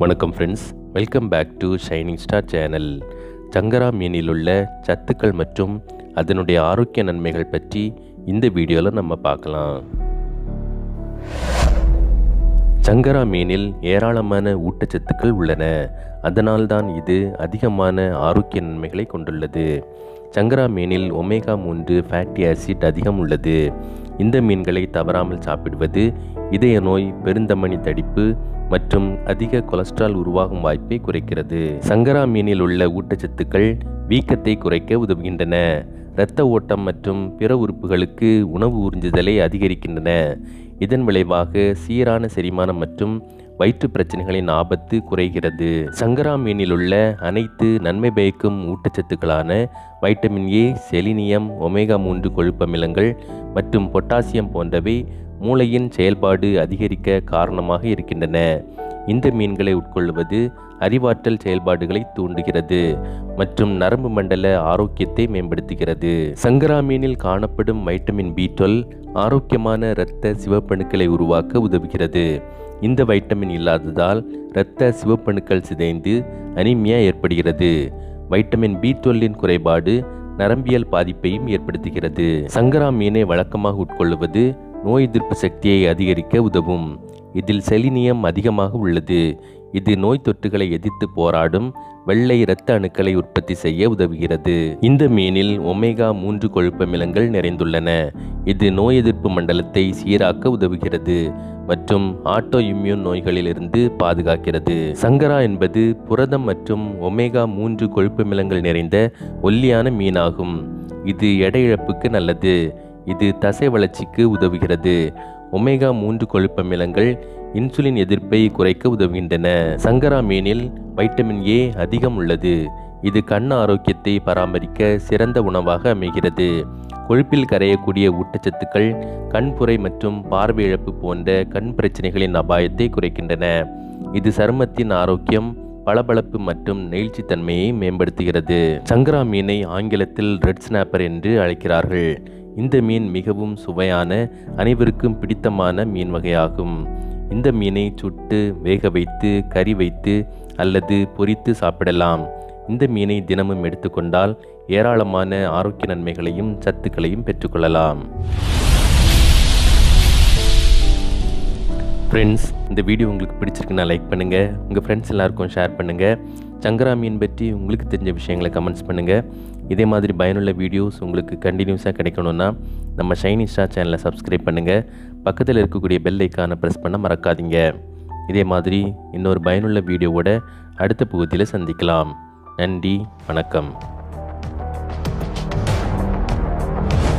வணக்கம் friends welcome back to Shining Star channel சங்கரா மீனில் உள்ள சத்துக்கள் மற்றும் அதனுடைய ஆரோக்கிய நன்மைகள் பற்றி இந்த வீடியோவில் நம்ம பார்க்கலாம். சங்கரா மீனில் ஏராளமான ஊட்டச்சத்துக்கள் உள்ளன. அதனால்தான் இது அதிகமான ஆரோக்கிய நன்மைகளை கொண்டுள்ளது. சங்கரா மீனில் ஒமேகா மூன்று ஃபேட்டி ஆசிட் அதிகம் உள்ளது. இந்த மீன்களை தவறாமல் சாப்பிடுவது இதய நோய் பெருந்தமனி தடிப்பு மற்றும் அதிக கொலஸ்ட்ரால் உருவாகும் வாய்ப்பை குறைக்கிறது. சங்கரா மீனில் உள்ள ஊட்டச்சத்துக்கள் வீக்கத்தை குறைக்க உதவுகின்றன. இரத்த ஓட்டம் மற்றும் பிற உறுப்புகளுக்கு உணவு உறிஞ்சுதலை அதிகரிக்கின்றன. இதன் விளைவாக சீரான செரிமானம் மற்றும் வயிற்று பிரச்சனைகளின் ஆபத்து குறைகிறது. சங்கரா மீனில் உள்ள அனைத்து நன்மை பயக்கும் ஊட்டச்சத்துக்களான வைட்டமின் ஏ செலினியம் ஒமேகா மூன்று கொழுப்பமிலங்கள் மற்றும் பொட்டாசியம் போன்றவை மூளையின் செயல்பாடு அதிகரிக்க காரணமாக இருக்கின்றன. இந்த மீன்களை உட்கொள்வது அறிவாற்றல் செயல்பாடுகளை தூண்டுகிறது மற்றும் நரம்பு மண்டல ஆரோக்கியத்தை மேம்படுத்துகிறது. சங்கரா மீனில் காணப்படும் வைட்டமின் பி டுவெல் ஆரோக்கியமான இரத்த சிவப்பணுக்களை உருவாக்க உதவுகிறது. இந்த வைட்டமின் இல்லாததால் இரத்த சிவப்பணுக்கள் சிதைந்து அனிமியா ஏற்படுகிறது. வைட்டமின் பி டுவெல்லின் குறைபாடு நரம்பியல் பாதிப்பையும் ஏற்படுத்துகிறது. சங்கரா மீனை வழக்கமாக உட்கொள்வது நோய் எதிர்ப்பு சக்தியை அதிகரிக்க உதவும். இதில் செலினியம் அதிகமாக உள்ளது. இது நோய் தொற்றுகளை எதிர்த்து போராடும் வெள்ளை இரத்த அணுக்களை உற்பத்தி செய்ய உதவுகிறது. இந்த மீனில் ஒமேகா மூன்று கொழுப்பமிலங்கள் நிறைந்துள்ளன. இது நோய் எதிர்ப்பு மண்டலத்தை சீராக்க உதவுகிறது மற்றும் ஆட்டோ இம்யூன் நோய்களிலிருந்து பாதுகாக்கிறது. சங்கரா என்பது புரதம் மற்றும் ஒமேகா மூன்று கொழுப்பமிலங்கள் நிறைந்த ஒல்லியான மீனாகும். இது எடை இழப்புக்கு நல்லது. இது தசை வளர்ச்சிக்கு உதவுகிறது. ஒமேகா மூன்று கொழுப்பமிலங்கள் இன்சுலின் எதிர்ப்பை குறைக்க உதவுகின்றன. சங்கரா மீனில் வைட்டமின் ஏ அதிகம் உள்ளது. இது கண் ஆரோக்கியத்தை பராமரிக்க சிறந்த உணவாக அமைகிறது. கொழுப்பில் கரையக்கூடிய ஊட்டச்சத்துக்கள் கண்புரை மற்றும் பார்வை இழப்பு போன்ற கண் பிரச்சனைகளின் அபாயத்தை குறைக்கின்றன. இது சருமத்தின் ஆரோக்கியம் பளபளப்பு மற்றும் நெகிழ்ச்சித்தன்மையை மேம்படுத்துகிறது. சங்கரா மீனை ஆங்கிலத்தில் ரெட் ஸ்னாப்பர் என்று அழைக்கிறார்கள். இந்த மீன் மிகவும் சுவையான அனைவருக்கும் பிடித்தமான மீன் வகையாகும். இந்த மீனை சுட்டு வேக வைத்து கறி வைத்து அல்லது பொரித்து சாப்பிடலாம். இந்த மீனை தினமும் எடுத்துக்கொண்டால் ஏராளமான ஆரோக்கிய நன்மைகளையும் சத்துக்களையும் பெற்றுக்கொள்ளலாம் ஃப்ரெண்ட்ஸ் இந்த வீடியோ உங்களுக்கு பிடிச்சிருக்குன்னா லைக் பண்ணுங்கள் உங்கள் ஃப்ரெண்ட்ஸ் எல்லாருக்கும் ஷேர் பண்ணுங்கள் சங்கரா மீன் பற்றி உங்களுக்கு தெரிஞ்ச விஷயங்களை கமெண்ட்ஸ் பண்ணுங்கள் இதே மாதிரி பயனுள்ள வீடியோஸ் உங்களுக்கு கண்டினியூஸாக கிடைக்கணும்னா நம்ம ஷைனி ஸ்டார் சேனலை சப்ஸ்கிரைப் பண்ணுங்கள் பக்கத்தில் இருக்கக்கூடிய பெல் ஐக்கானை ப்ரெஸ் பண்ண மறக்காதீங்க. இதே மாதிரி இன்னொரு பயனுள்ள வீடியோவோட அடுத்த பகுதியில் சந்திக்கலாம். நன்றி வணக்கம்.